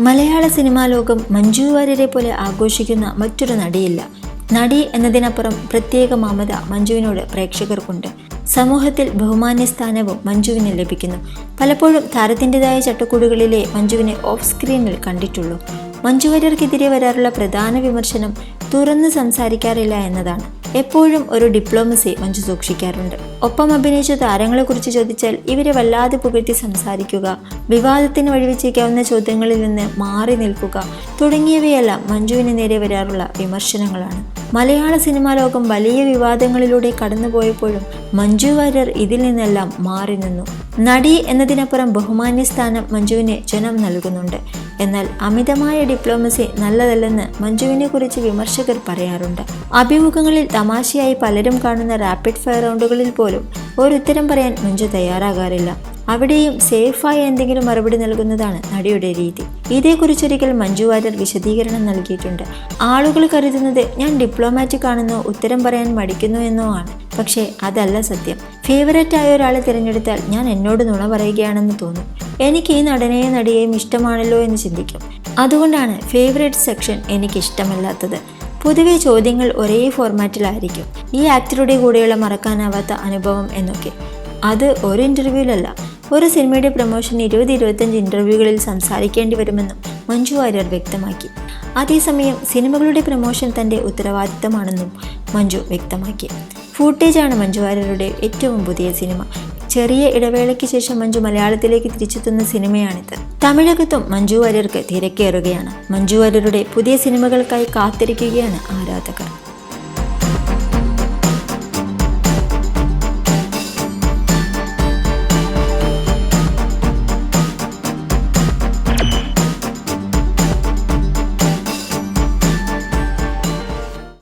മലയാള cinema ലോകം മഞ്ജു വാര്യരെ പോലെ ആഘോഷിക്കുന്ന മറ്റൊരു നടിയില്ല. നടി എന്നതിനപ്പുറം പ്രത്യേക മമത മഞ്ജുവിനോട് പ്രേക്ഷകർക്കുണ്ട്. സമൂഹത്തിൽ ബഹുമാന്യ സ്ഥാനവും മഞ്ജുവിന് ലഭിക്കുന്നു. പലപ്പോഴും താരത്തിന്റെതായ ചട്ടക്കൂടുകളിലെ മഞ്ജുവിനെ ഓഫ് സ്ക്രീനിൽ കണ്ടിട്ടുള്ളൂ. മഞ്ജു വാര്യർക്കെതിരെ വരാറുള്ള പ്രധാന വിമർശനം തുറന്ന് സംസാരിക്കാറില്ല എന്നതാണ്. എപ്പോഴും ഒരു ഡിപ്ലോമസി മഞ്ജു സൂക്ഷിക്കാറുണ്ട്. ഒപ്പം അഭിനയിച്ച താരങ്ങളെക്കുറിച്ച് ചോദിച്ചാൽ ഇവരെ വല്ലാതെ പുകഴ്ത്തി സംസാരിക്കുക വിവാദത്തിന് വഴിവെച്ചേക്കാവുന്ന ചോദ്യങ്ങളിൽ നിന്ന് മാറി നിൽക്കുക തുടങ്ങിയവയെല്ലാം മഞ്ജുവിന് നേരെ വരാറുള്ള വിമർശനങ്ങളാണ്. മലയാള സിനിമാ ലോകം വലിയ വിവാദങ്ങളിലൂടെ കടന്നുപോയപ്പോഴും മഞ്ജു വാര്യർ ഇതിൽ നിന്നെല്ലാം മാറി നിന്നു. നടി എന്നതിനപ്പുറം ബഹുമാന്യ സ്ഥാനം മഞ്ജുവിന് ജനം നൽകുന്നുണ്ട്. എന്നാൽ അമിതമായ ഡിപ്ലോമസി നല്ലതല്ലെന്ന് മഞ്ജുവിനെ കുറിച്ച് വിമർശകർ പറയാറുണ്ട്. അഭിമുഖങ്ങളിൽ തമാശയായി പലരും കാണുന്ന റാപ്പിഡ് ഫയർ റൗണ്ടുകളിൽ പോലും ഒരു ഉത്തരം പറയാൻ മഞ്ജു തയ്യാറാകാറില്ല. അവിടെയും സേഫായ എന്തെങ്കിലും മറുപടി നൽകുന്നതാണ് നടിയുടെ രീതി. ഇതേക്കുറിച്ചൊരിക്കൽ മഞ്ജു വാര്യർ വിശദീകരണം നൽകിയിട്ടുണ്ട്. ആളുകൾ കരുതുന്നത് ഞാൻ ഡിപ്ലോമാറ്റിക് ആണെന്നോ ഉത്തരം പറയാൻ മടിക്കുന്നു എന്നോ ആണ്. പക്ഷേ അതല്ല സത്യം. ഫേവററ്റ് ആയ ഒരാളെ തിരഞ്ഞെടുത്താൽ ഞാൻ എന്നോട് നുണ പറയുകയാണെന്ന് തോന്നും. എനിക്ക് ഈ നടനെയും നടിയെയും ഇഷ്ടമാണല്ലോ എന്ന് ചിന്തിക്കും. അതുകൊണ്ടാണ് ഫേവറേറ്റ് സെക്ഷൻ എനിക്ക് ഇഷ്ടമല്ലാത്തത് പൊതുവെ ചോദ്യങ്ങൾ ഒരേ ഫോർമാറ്റിലായിരിക്കും ഈ ആക്ടറുടെ കൂടെയുള്ള മറക്കാനാവാത്ത അനുഭവം എന്നൊക്കെ. അത് ഒരു ഇന്റർവ്യൂവിലല്ല ഒരു സിനിമയുടെ പ്രൊമോഷൻ ഇരുപത് ഇരുപത്തഞ്ച് ഇന്റർവ്യൂകളിൽ സംസാരിക്കേണ്ടി വരുമെന്നും മഞ്ജു വാര്യർ വ്യക്തമാക്കി. അതേസമയം സിനിമകളുടെ പ്രൊമോഷൻ തന്റെ ഉത്തരവാദിത്തമാണെന്നും മഞ്ജു വ്യക്തമാക്കി. ഫൂട്ടേജാണ് മഞ്ജു വാര്യരുടെ ഏറ്റവും പുതിയ സിനിമ. ചെറിയ ഇടവേളയ്ക്ക് ശേഷം മഞ്ജു മലയാളത്തിലേക്ക് തിരിച്ചെത്തുന്ന സിനിമയാണിത്. തമിഴകത്തും മഞ്ജു വാര്യർക്ക് തിരക്കേറുകയാണ്. മഞ്ജു വാര്യരുടെ പുതിയ സിനിമകൾക്കായി കാത്തിരിക്കുകയാണ് ആരാധകർ.